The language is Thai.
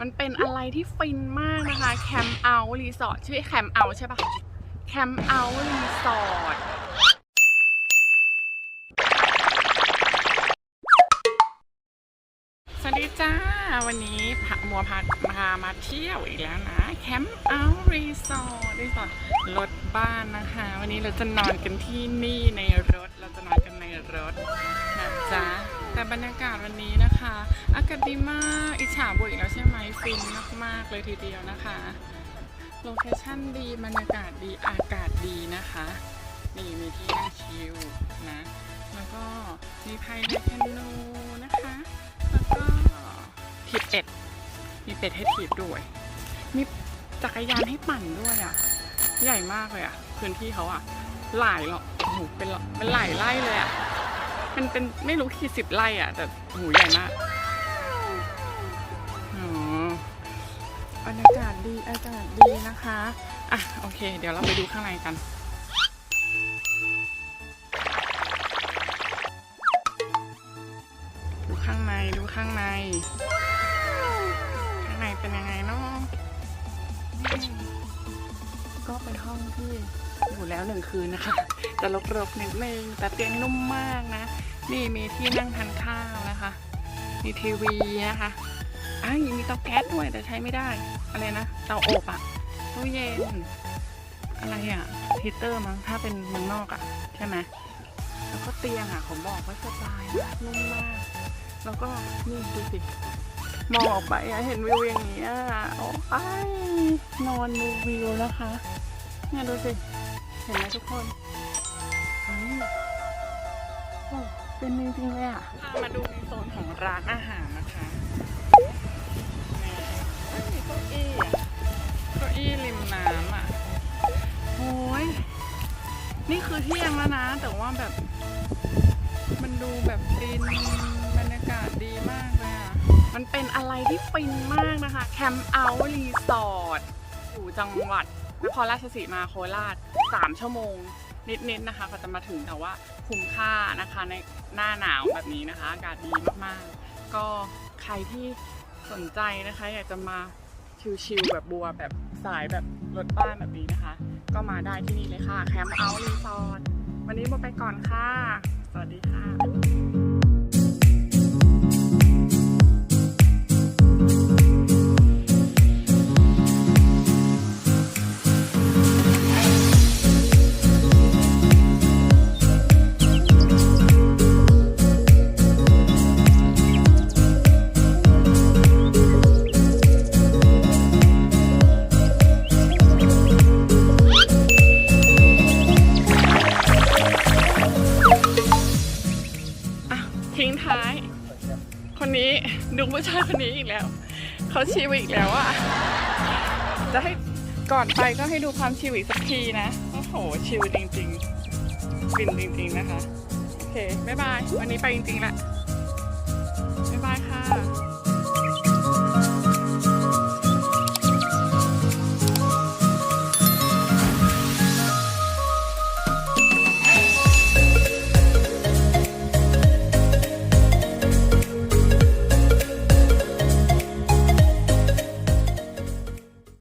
มันเป็นอะไรที่ฟินมากนะคะแคมป์เอารีสอร์ทชื่อแคมป์เอาใช่ปะแคมป์เอารีสอร์ทสวัสดีจ้า วันนี้พามัวพาพามาเที่ยวอีกแล้วนะแคมป์เอารีสอร์ทรีสอร์ทรถบ้านนะคะ วันนี้เราจะนอนกันที่นี่ในรถเราจะนอนกันในรถนะจ๊ะแต่บรรยากาศวันนี้นะคะ อากาศดีมาก อิจฉาบุอีกแล้วใช่ไหมฟินมาก ๆ เลยทีเดียวนะคะ โลเคชั่นดีบรรยากาศดีอากาศดีนะคะ นี่มีที่นั่งชิลนะ แล้วก็มีไพในแคนูนะคะ แล้วก็ถีบเป็ด มีเป็ดให้ถีบด้วย มีจักรยานให้ปั่นด้วยอะ ใหญ่มากเลยอะ พื้นที่เขาอะ หลายหรอโอ้โหเป็นเป็นหลายไร่เลยอะมันเป็นไม่รู้กี่สิบไร่อะ แต่โอ้โหใหญ่มาก บรรยากาศดีอากาศดีนะคะ อะ โอเค เดี๋ยวเราไปดูข้างในกันดูข้างในดูข้างใน ข้างในเป็นยังไงเนาะอืมก็เป็นห้องที่อยู่แล้วหนึ่งคืนนะคะ จะรกๆนิดนึงแต่เตียงนุ่มมากนะ นี่มีที่นั่งทานข้าวนะคะ มีทีวีนะคะ อ้าวมีเตาแก๊สด้วยแต่ใช้ไม่ได้ อะไรนะ เตาอบอะตู้เย็น อะไรอะฮีเตอร์มั้งถ้าเป็นเมืองนอกอะใช่ไหมแล้วก็เตียงอะผมบอกว่าสบายนุ่มมาก แล้วก็นี่ดูสิมองออกไปอะเห็นวิวอย่างนี้อะโอ้ยนอนดูวิวนะคะ เนี่ยดูสิ เห็นไหมทุกคนเฮ้ยโอ้เป็นจริงๆเลยอะ มาดูในโซนของร้านอาหารนะคะ คือเที่ยงแล้วนะ แต่ว่าแบบ มันดูแบบฟินบรรยากาศดีมากเลยอะ มันเป็นอะไรที่ฟินมากนะคะ แคมป์เอาท์รีสอร์ทอยู่จังหวัดนครราชสีมาโคราช 3 ชั่วโมงนิดๆนะคะก็จะมาถึงแต่ว่าคุ้มค่านะคะในหน้าหนาวแบบนี้นะคะ อากาศดีมากๆ ก็ใครที่สนใจนะคะ อยากจะมาชิลๆแบบบัวแบบ สายแบบรถบ้านแบบนี้นะคะ ก็มาได้ที่นี่เลยค่ะ แคมป์เอาท์รีสอร์ทวันนี้โมไปก่อนค่ะ สวัสดีค่ะอะ คนนี้ดูผู้ชายคนนี้อีกแล้ว เขาชิวอีกแล้วอะจะให้ก่อนไปก็ให้ดูความชีวอีกสักทีนะ โอ้โหชิวจริงๆฟินจริงๆนะคะ โอเค บ๊ายบาย วันนี้ไปจริงๆละบ๊ายบายค่ะ